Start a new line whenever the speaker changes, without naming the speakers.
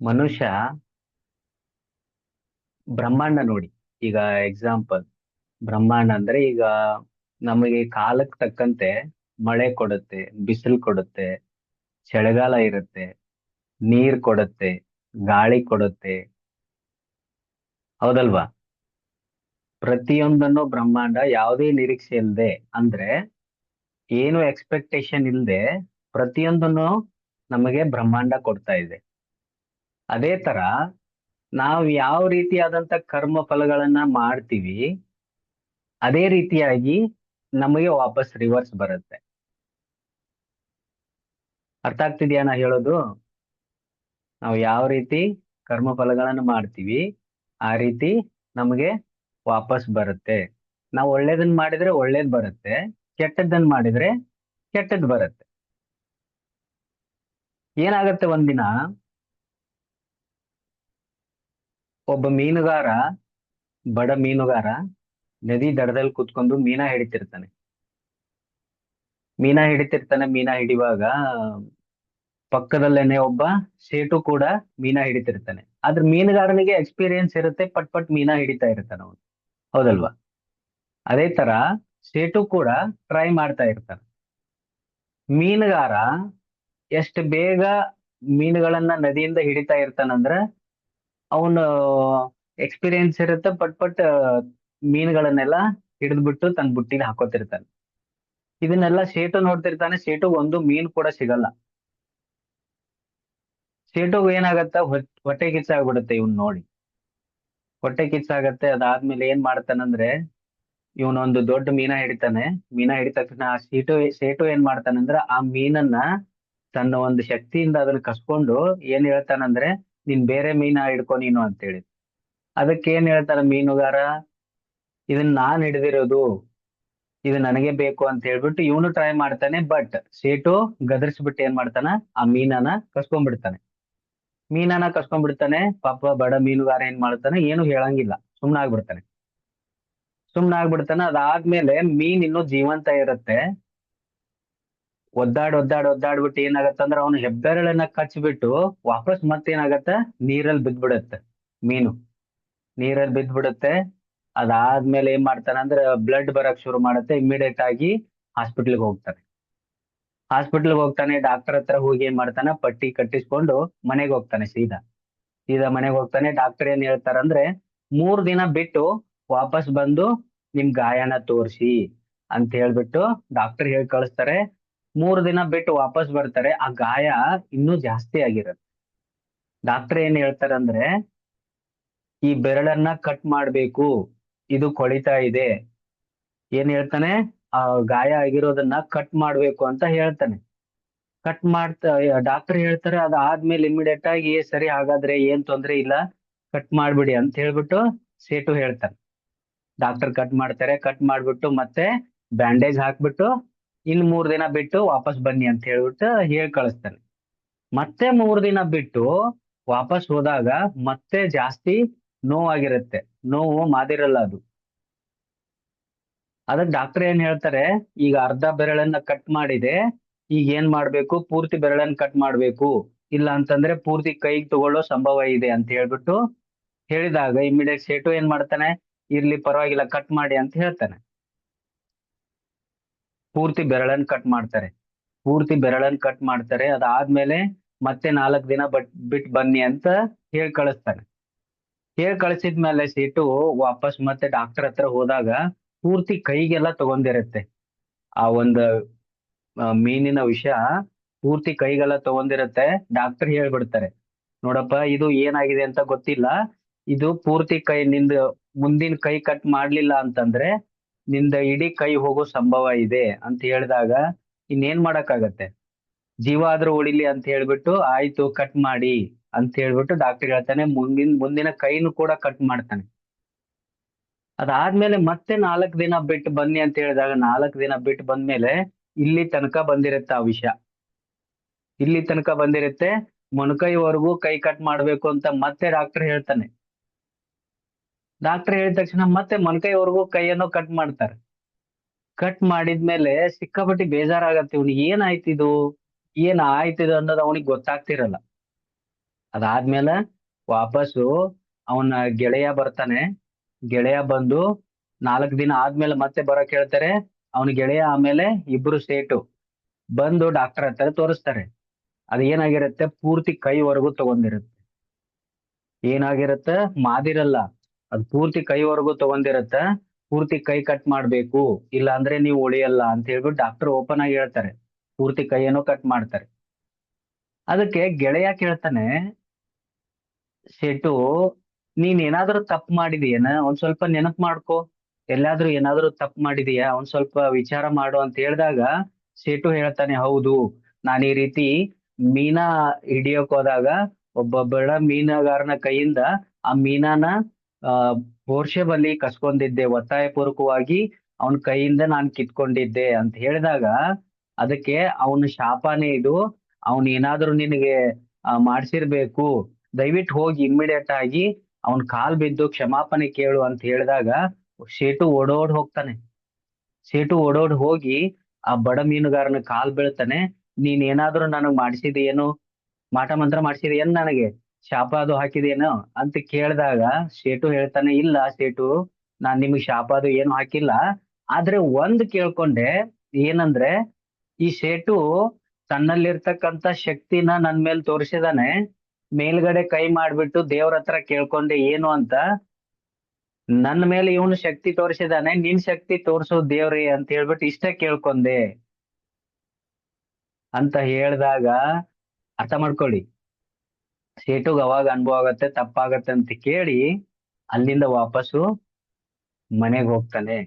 ಮನುಷ್ಯ ಬ್ರಹ್ಮಾಂಡ ನೋಡಿ. ಈಗ ಎಕ್ಸಾಂಪಲ್ ಬ್ರಹ್ಮಾಂಡ ಅಂದ್ರೆ ಈಗ ನಮಗೆ ಕಾಲಕ್ಕೆ ತಕ್ಕಂತೆ ಮಳೆ ಕೊಡುತ್ತೆ, ಬಿಸಿಲು ಕೊಡುತ್ತೆ, ಚಳಿಗಾಲ ಇರುತ್ತೆ, ನೀರ್ ಕೊಡುತ್ತೆ, ಗಾಳಿ ಕೊಡುತ್ತೆ. ಹೌದಲ್ವಾ? ಪ್ರತಿಯೊಂದನ್ನು ಬ್ರಹ್ಮಾಂಡ ಯಾವುದೇ ನಿರೀಕ್ಷೆ ಇಲ್ಲದೆ ಅಂದ್ರೆ ಏನು ಎಕ್ಸ್ಪೆಕ್ಟೇಷನ್ ಇಲ್ಲದೆ ಪ್ರತಿಯೊಂದನ್ನು ನಮಗೆ ಬ್ರಹ್ಮಾಂಡ ಕೊಡ್ತಾ ಇದೆ. ಅದೇ ತರ ನಾವು ಯಾವ ರೀತಿಯಾದಂತ ಕರ್ಮ ಫಲಗಳನ್ನ ಮಾಡ್ತೀವಿ, ಅದೇ ರೀತಿಯಾಗಿ ನಮಗೆ ವಾಪಸ್ ರಿವರ್ಸ್ ಬರುತ್ತೆ. ಅರ್ಥ ಆಗ್ತಿದ್ಯಾ ನಾ ಹೇಳೋದು? ನಾವು ಯಾವ ರೀತಿ ಕರ್ಮ ಫಲಗಳನ್ನ ಮಾಡ್ತೀವಿ, ಆ ರೀತಿ ನಮಗೆ ವಾಪಸ್ ಬರುತ್ತೆ. ನಾವು ಒಳ್ಳೇದನ್ನ ಮಾಡಿದ್ರೆ ಒಳ್ಳೇದ್ ಬರುತ್ತೆ ಕೆಟ್ಟದ್ದನ್ನ ಮಾಡಿದ್ರೆ ಕೆಟ್ಟದ್ ಬರುತ್ತೆ. ಏನಾಗತ್ತೆ ಒಂದಿನ ಒಬ್ಬ ಮೀನುಗಾರ, ಬಡ ಮೀನುಗಾರ, ನದಿ ದಡದಲ್ಲಿ ಕುತ್ಕೊಂಡು ಮೀನಾ ಹಿಡಿತಿರ್ತಾನೆ. ಮೀನಾ ಹಿಡಿತಿರ್ತಾನೆ, ಮೀನಾ ಹಿಡಿಯುವಾಗ ಪಕ್ಕದಲ್ಲೇನೆ ಒಬ್ಬ ಸೇಟು ಕೂಡ ಮೀನಾ ಹಿಡಿತಿರ್ತಾನೆ. ಆದ್ರೆ ಮೀನುಗಾರನಿಗೆ ಎಕ್ಸ್ಪೀರಿಯನ್ಸ್ ಇರುತ್ತೆ, ಪಟ್ ಪಟ್ ಮೀನಾ ಹಿಡಿತಾ ಇರ್ತಾನೆ ಅವನು. ಹೌದಲ್ವಾ? ಅದೇ ತರ ಸೇಟು ಕೂಡ ಟ್ರೈ ಮಾಡ್ತಾ ಇರ್ತಾನೆ. ಮೀನುಗಾರ ಎಷ್ಟು ಬೇಗ ಮೀನುಗಳನ್ನ ನದಿಯಿಂದ ಹಿಡಿತಾ ಇರ್ತಾನಂದ್ರ ಅವನು ಎಕ್ಸ್ಪೀರಿಯನ್ಸ್ ಇರುತ್ತೆ ಪಟ್ ಪಟ್ ಮೀನುಗಳನ್ನೆಲ್ಲ ಹಿಡಿದ್ಬಿಟ್ಟು ತನ್ನ ಬುಟ್ಟಿಗೆ ಹಾಕೋತಿರ್ತಾನೆ. ಇದನ್ನೆಲ್ಲ ಸೇಟು ನೋಡ್ತಿರ್ತಾನೆ, ಸೇಟು ಒಂದು ಮೀನು ಕೂಡ ಸಿಗಲ್ಲ. ಸೇಟು ಏನಾಗತ್ತ ಹೊಟ್ಟೆ ಕಿಚ್ಚಾಗ್ಬಿಡುತ್ತೆ ಇವ್ನ್ ನೋಡಿ. ಹೊಟ್ಟೆ ಕಿಚ್ಚಾಗತ್ತೆ ಅದಾದ್ಮೇಲೆ ಏನ್ ಮಾಡ್ತಾನಂದ್ರೆ ಇವನೊಂದು ದೊಡ್ಡ ಮೀನ ಹಿಡಿತಾನೆ. ಮೀನ ಹಿಡಿದ ತಕ್ಷಣ ಆ ಸೀಟು, ಸೇಟು ಏನ್ ಮಾಡ್ತಾನಂದ್ರ ಆ ಮೀನನ್ನ ತನ್ನ ಒಂದು ಶಕ್ತಿಯಿಂದ ಅದನ್ನ ಕಸ್ಕೊಂಡು ಏನ್ ಹೇಳ್ತಾನಂದ್ರೆ ನೀನ್ ಬೇರೆ ಮೀನ ಹಿಡ್ಕೊ ನೀನು ಅಂತೇಳಿ. ಅದಕ್ಕೆ ಏನ್ ಹೇಳ್ತಾರ ಮೀನುಗಾರ? ಇದನ್ನ ನಾನ್ ಹಿಡಿದಿರೋದು, ಇದು ನನಗೆ ಬೇಕು ಅಂತ ಹೇಳ್ಬಿಟ್ಟು ಇವನು ಟ್ರೈ ಮಾಡ್ತಾನೆ ಬಟ್ ಸೇಟು ಗದರ್ಸ್ಬಿಟ್ಟು ಏನ್ ಮಾಡ್ತಾನ? ಆ ಮೀನನ್ನ ಕಸ್ಕೊಂಡ್ಬಿಡ್ತಾನೆ. ಮೀನನ್ನ ಕಸ್ಕೊಂಡ್ಬಿಡ್ತಾನೆ, ಪಾಪ ಬಡ ಮೀನುಗಾರ ಏನ್ ಮಾಡ್ತಾನೆ? ಏನು ಹೇಳಂಗಿಲ್ಲ. ಸುಮ್ನ ಆಗ್ಬಿಡ್ತಾನೆ. ಸುಮ್ನ ಆಗ್ಬಿಡ್ತಾನೆ. ಅದಾದ್ಮೇಲೆ ಮೀನ್ ಇನ್ನೂ ಜೀವಂತ ಇರುತ್ತೆ. ಒದ್ದಾಡ್ ಒದ್ದಾಡ್, ಒದ್ದಾಡ್ಬಿಟ್ಟು ಏನಾಗತ್ತಂದ್ರ ಅವನು ಹೆಬ್ಬೆರಳನ್ನ ಕಚ್ಬಿಟ್ಟು ವಾಪಸ್ ಮತ್ತೇನಾಗತ್ತ? ನೀರಲ್ಲಿ ಬಿದ್ದ್ಬಿಡತ್ತೆ ಮೀನು. ನೀರಲ್ಲಿ ಬಿದ್ದ್ಬಿಡುತ್ತೆ ಅದಾದ್ಮೇಲೆ ಏನ್ ಮಾಡ್ತಾನಂದ್ರ ಬ್ಲಡ್ ಬರಕ್ ಶುರು ಮಾಡುತ್ತೆ ಇಮಿಡಿಯೇಟ್ ಆಗಿ ಹಾಸ್ಪಿಟ್ಲ್ಗೆ ಹೋಗ್ತಾನೆ. ಹಾಸ್ಪಿಟ್ಲ್ಗೆ ಹೋಗ್ತಾನೆ ಡಾಕ್ಟರ್ ಹತ್ರ ಹೋಗಿ ಏನ್ ಮಾಡ್ತಾನ, ಪಟ್ಟಿ ಕಟ್ಟಿಸ್ಕೊಂಡು ಮನೆಗೆ ಹೋಗ್ತಾನೆ ಸೀದಾ. ಸೀದಾ ಮನೆಗೆ ಹೋಗ್ತಾನೆ ಡಾಕ್ಟರ್ ಏನ್ ಹೇಳ್ತಾರಂದ್ರೆ ಮೂರ್ ದಿನ ಬಿಟ್ಟು ವಾಪಸ್ ಬಂದು ನಿಮ್ ಗಾಯನ ತೋರಿಸಿ ಅಂತ ಹೇಳ್ಬಿಟ್ಟು ಡಾಕ್ಟರ್ ಹೇಳಿ ಕಳಿಸ್ತಾರೆ. ಮೂರ್ ದಿನ ಬಿಟ್ಟು ವಾಪಸ್ ಬರ್ತಾರೆ, ಆ ಗಾಯ ಇನ್ನೂ ಜಾಸ್ತಿ ಆಗಿರತ್ತೆ. ಡಾಕ್ಟರ್ ಏನ್ ಹೇಳ್ತಾರಂದ್ರೆ ಈ ಬೆರಳನ್ನ ಕಟ್ ಮಾಡ್ಬೇಕು, ಇದು ಕೊಳಿತಾ ಇದೆ. ಏನ್ ಹೇಳ್ತಾನೆ? ಆ ಗಾಯ ಆಗಿರೋದನ್ನ ಕಟ್ ಮಾಡ್ಬೇಕು ಅಂತ ಹೇಳ್ತಾನೆ. ಕಟ್ ಮಾಡ್ತಾ, ಡಾಕ್ಟರ್ ಹೇಳ್ತಾರೆ ಅದಾದ್ಮೇಲೆ ಇಮಿಡಿಯೇಟ್ ಆಗಿ ಸರಿ, ಹಾಗಾದ್ರೆ ಏನ್ ತೊಂದ್ರೆ ಇಲ್ಲ ಕಟ್ ಮಾಡ್ಬಿಡಿ ಅಂತ ಹೇಳ್ಬಿಟ್ಟು ಸೇಟು ಹೇಳ್ತಾರೆ ಡಾಕ್ಟರ್ ಕಟ್ ಮಾಡ್ತಾರೆ ಕಟ್ ಮಾಡ್ಬಿಟ್ಟು ಮತ್ತೆ ಬ್ಯಾಂಡೇಜ್ ಹಾಕ್ಬಿಟ್ಟು ಇನ್ ಮೂರ್ ದಿನ ಬಿಟ್ಟು ವಾಪಸ್ ಬನ್ನಿ ಅಂತ ಹೇಳ್ಬಿಟ್ಟು ಹೇಳಿ ಕಳಿಸ್ತಾನೆ. ಮತ್ತೆ ಮೂರ್ ದಿನ ಬಿಟ್ಟು ವಾಪಸ್ ಹೋದಾಗ ಮತ್ತೆ ಜಾಸ್ತಿ ನೋವಾಗಿರುತ್ತೆ. ನೋವು ಮಾದಿರಲ್ಲ ಅದು. ಅದಕ್ಕೆ ಡಾಕ್ಟರ್ ಏನ್ ಹೇಳ್ತಾರೆ, ಈಗ ಅರ್ಧ ಬೆರಳನ್ನ ಕಟ್ ಮಾಡಿದೆ, ಈಗ ಏನ್ ಮಾಡ್ಬೇಕು? ಪೂರ್ತಿ ಬೆರಳನ್ನ ಕಟ್ ಮಾಡ್ಬೇಕು. ಇಲ್ಲ ಅಂತಂದ್ರೆ ಪೂರ್ತಿ ಕೈಗೆ ತಗೊಳ್ಳೋ ಸಂಭವ ಇದೆ ಅಂತ ಹೇಳ್ಬಿಟ್ಟು ಹೇಳಿದಾಗ ಇಮಿಡಿಯೇಟ್ ಸೇಟು ಏನ್ ಮಾಡ್ತಾನೆ, ಇರ್ಲಿ ಪರವಾಗಿಲ್ಲ ಕಟ್ ಮಾಡಿ ಅಂತ ಹೇಳ್ತಾನೆ. ಪೂರ್ತಿ ಬೆರಳನ್ನ ಕಟ್ ಮಾಡ್ತಾರೆ. ಪೂರ್ತಿ ಬೆರಳನ್ನ ಕಟ್ ಮಾಡ್ತಾರೆ. ಅದಾದ್ಮೇಲೆ ಮತ್ತೆ ನಾಲ್ಕು ದಿನ ಬಟ್, ಬಿಟ್ ಬನ್ನಿ ಅಂತ ಹೇಳಿ ಕಳಿಸ್ತಾರೆ. ಹೇಳಿ ಕಳಿಸಿದ್ಮೇಲೆ ಸೀಟು ವಾಪಸ್ ಮತ್ತೆ ಡಾಕ್ಟರ್ ಹತ್ರ ಹೋದಾಗ ಪೂರ್ತಿ ಕೈಗೆಲ್ಲ ತಗೊಂಡಿರುತ್ತೆ. ಆ ಒಂದು ಮೀನಿನ ವಿಷ ಪೂರ್ತಿ ಕೈಗೆಲ್ಲ ತಗೊಂಡಿರುತ್ತೆ. ಡಾಕ್ಟರ್ ಹೇಳ್ಬಿಡ್ತಾರೆ, ನೋಡಪ್ಪ ಇದು ಏನಾಗಿದೆ ಅಂತ ಗೊತ್ತಿಲ್ಲ. ಇದು ಪೂರ್ತಿ ಕೈ, ನಿಂದ ಮುಂದಿನ ಕೈ ಕಟ್ ಮಾಡ್ಲಿಲ್ಲ ಅಂತಂದ್ರೆ ನಿಂದ ಇಡೀ ಕೈ ಹೋಗೋ ಸಂಭವ ಇದೆ ಅಂತ ಹೇಳಿದಾಗ ಇನ್ನೇನ್ ಮಾಡಕ್ಕಾಗತ್ತೆ? ಜೀವ ಆದ್ರೂ ಉಳಿಲಿ ಅಂತ ಹೇಳ್ಬಿಟ್ಟು ಆಯ್ತು ಕಟ್ ಮಾಡಿ ಅಂತ ಹೇಳ್ಬಿಟ್ಟು ಡಾಕ್ಟರ್ ಹೇಳ್ತಾನೆ. ಮುಂದಿನ ಮುಂದಿನ ಕೈನು ಕೂಡ ಕಟ್ ಮಾಡ್ತಾನೆ. ಅದಾದ್ಮೇಲೆ ಮತ್ತೆ ನಾಲ್ಕ್ ದಿನ ಬಿಟ್ಟು ಬನ್ನಿ ಅಂತ ಹೇಳಿದಾಗ ನಾಲ್ಕ್ ದಿನ ಬಿಟ್ಟು ಬಂದ್ಮೇಲೆ ಇಲ್ಲಿ ತನಕ ಬಂದಿರುತ್ತೆ ಆ ವಿಷಯ. ಇಲ್ಲಿ ತನಕ ಬಂದಿರುತ್ತೆ. ಮೊಣಕೈವರೆಗೂ ಕೈ ಕಟ್ ಮಾಡ್ಬೇಕು ಅಂತ ಮತ್ತೆ ಡಾಕ್ಟರ್ ಹೇಳ್ತಾನೆ. ಡಾಕ್ಟರ್ ಹೇಳಿದ ತಕ್ಷಣ ಮತ್ತೆ ಮೊಣಕೈವರೆಗೂ ಕೈಯನ್ನು ಕಟ್ ಮಾಡ್ತಾರೆ. ಕಟ್ ಮಾಡಿದ್ಮೇಲೆ ಸಿಕ್ಕಾಪಟ್ಟಿ ಬೇಜಾರಾಗತ್ತೆ. ಇವ್ನಿಗೆ ಏನಾಯ್ತಿದು? ಏನ್ ಆಯ್ತಿದು ಅನ್ನೋದು ಅವನಿಗೆ ಗೊತ್ತಾಗ್ತಿರಲ್ಲ. ಅದಾದ್ಮೇಲೆ ವಾಪಸ್ಸು ಅವನ ಗೆಳೆಯ ಬರ್ತಾನೆ. ಗೆಳೆಯ ಬಂದು ನಾಲ್ಕು ದಿನ ಆದ್ಮೇಲೆ ಮತ್ತೆ ಬರಕ್ ಹೇಳ್ತಾರೆ. ಅವನ ಗೆಳೆಯ ಆಮೇಲೆ ಇಬ್ರು ಸೇಟು ಬಂದು ಡಾಕ್ಟರ್ ಹತ್ರ ತೋರಿಸ್ತಾರೆ. ಅದು ಏನಾಗಿರುತ್ತೆ? ಪೂರ್ತಿ ಕೈವರೆಗೂ ತಗೊಂಡಿರುತ್ತೆ. ಏನಾಗಿರುತ್ತೆ? ಮಾದಿರಲ್ಲ. ಅದು ಪೂರ್ತಿ ಕೈವರೆಗೂ ತಗೊಂಡಿರತ್ತ, ಪೂರ್ತಿ ಕೈ ಕಟ್ ಮಾಡ್ಬೇಕು ಇಲ್ಲ ಅಂದ್ರೆ ನೀವು ಉಳಿಯಲ್ಲ ಅಂತ ಹೇಳ್ಬಿಟ್ಟು ಡಾಕ್ಟರ್ ಓಪನ್ ಆಗಿ ಹೇಳ್ತಾರೆ. ಪೂರ್ತಿ ಕೈಯನ್ನು ಕಟ್ ಮಾಡ್ತಾರೆ. ಅದಕ್ಕೆ ಗೆಳೆಯ ಕೇಳ್ತಾನೆ ಶೆಟ್ಟು ನೀನ್ ಏನಾದ್ರೂ ತಪ್ಪು ಮಾಡಿದೀಯನ? ಒಂದ್ ಸ್ವಲ್ಪ ನೆನಪು ಮಾಡ್ಕೋ. ಎಲ್ಲಾದ್ರೂ ಏನಾದ್ರೂ ತಪ್ಪು ಮಾಡಿದೀಯಾ? ಒಂದ್ ಸ್ವಲ್ಪ ವಿಚಾರ ಮಾಡು ಅಂತ ಹೇಳಿದಾಗ ಸೇಟು ಹೇಳ್ತಾನೆ, ಹೌದು. ನಾನು ಈ ರೀತಿ ಮೀನಾ ಹಿಡಿಯೋಕ್ ಹೋದಾಗ ಒಬ್ಬ ಬಡ ಮೀನುಗಾರನ ಕೈಯಿಂದ ಆ ಮೀನಾನ ಆ ಬೋರ್ಷೆ ಬಲಿ ಕಸ್ಕೊಂಡಿದ್ದೆ, ಒತ್ತಾಯಪೂರ್ವಕವಾಗಿ ಅವನ ಕೈಯಿಂದ ನಾನು ಕಿತ್ಕೊಂಡಿದ್ದೆ ಅಂತ ಹೇಳಿದಾಗ ಅದಕ್ಕೆ ಅವನ ಶಾಪನೇ ಇದು. ಅವನ್ ಏನಾದ್ರೂ ನಿನಗೆ ಮಾಡ್ಸಿರ್ಬೇಕು. ದಯವಿಟ್ಟು ಹೋಗಿ ಇಮ್ಮಿಡಿಯೇಟ್ ಆಗಿ ಅವನ್ ಕಾಲ್ ಬಿದ್ದು ಕ್ಷಮಾಪಣೆ ಕೇಳು ಅಂತ ಹೇಳಿದಾಗ ಸೇಟು ಓಡೋಡ್ ಹೋಗ್ತಾನೆ. ಸೇಟು ಓಡೋಡ್ ಹೋಗಿ ಆ ಬಡ ಮೀನುಗಾರನ ಕಾಲ್ ಬೀಳ್ತಾನೆ. ನೀನ್ ಏನಾದ್ರೂ ನನಗ್ ಮಾಡಿಸಿದೇನು ಮಾಟ ಮಂತ್ರ ಮಾಡಿಸಿದೇನು ನನಗೆ? ಶಾಪ ಅದು ಹಾಕಿದೇನು ಅಂತ ಕೇಳಿದಾಗ ಶೇಟು ಹೇಳ್ತಾನೆ, ಇಲ್ಲ ಶೇಟು ನಾನ್ ನಿಮಗ್ ಶಾಪ ಅದು ಏನು ಹಾಕಿಲ್ಲ. ಆದ್ರೆ ಒಂದ್ ಕೇಳ್ಕೊಂಡೆ ಏನಂದ್ರೆ, ಈ ಶೇಟು ತನ್ನಲ್ಲಿರ್ತಕ್ಕಂತ ಶಕ್ತಿನ ನನ್ ಮೇಲೆ ತೋರಿಸಿದಾನೆ, ಮೇಲ್ಗಡೆ ಕೈ ಮಾಡ್ಬಿಟ್ಟು ದೇವ್ರ ಹತ್ರ ಕೇಳ್ಕೊಂಡೆ ಏನು ಅಂತ. ನನ್ನ ಮೇಲೆ ಇವನು ಶಕ್ತಿ ತೋರಿಸಿದಾನೆ, ನಿನ್ ಶಕ್ತಿ ತೋರಿಸು ದೇವ್ರಿ ಅಂತ ಹೇಳ್ಬಿಟ್ಟು ಇಷ್ಟ ಕೇಳ್ಕೊಂಡೆ ಅಂತ ಹೇಳ್ದಾಗ ಅರ್ಥ ಮಾಡ್ಕೊಳ್ಳಿ. ಸೇಟುಗ್ ಅವಾಗ ಅನುಭವ ಆಗತ್ತೆ ತಪ್ಪಾಗತ್ತೆ ಅಂತ ಕೇಳಿ ಅಲ್ಲಿಂದ ವಾಪಸ್ಸು ಮನೆಗೆ ಹೋಗ್ತಾನೆ.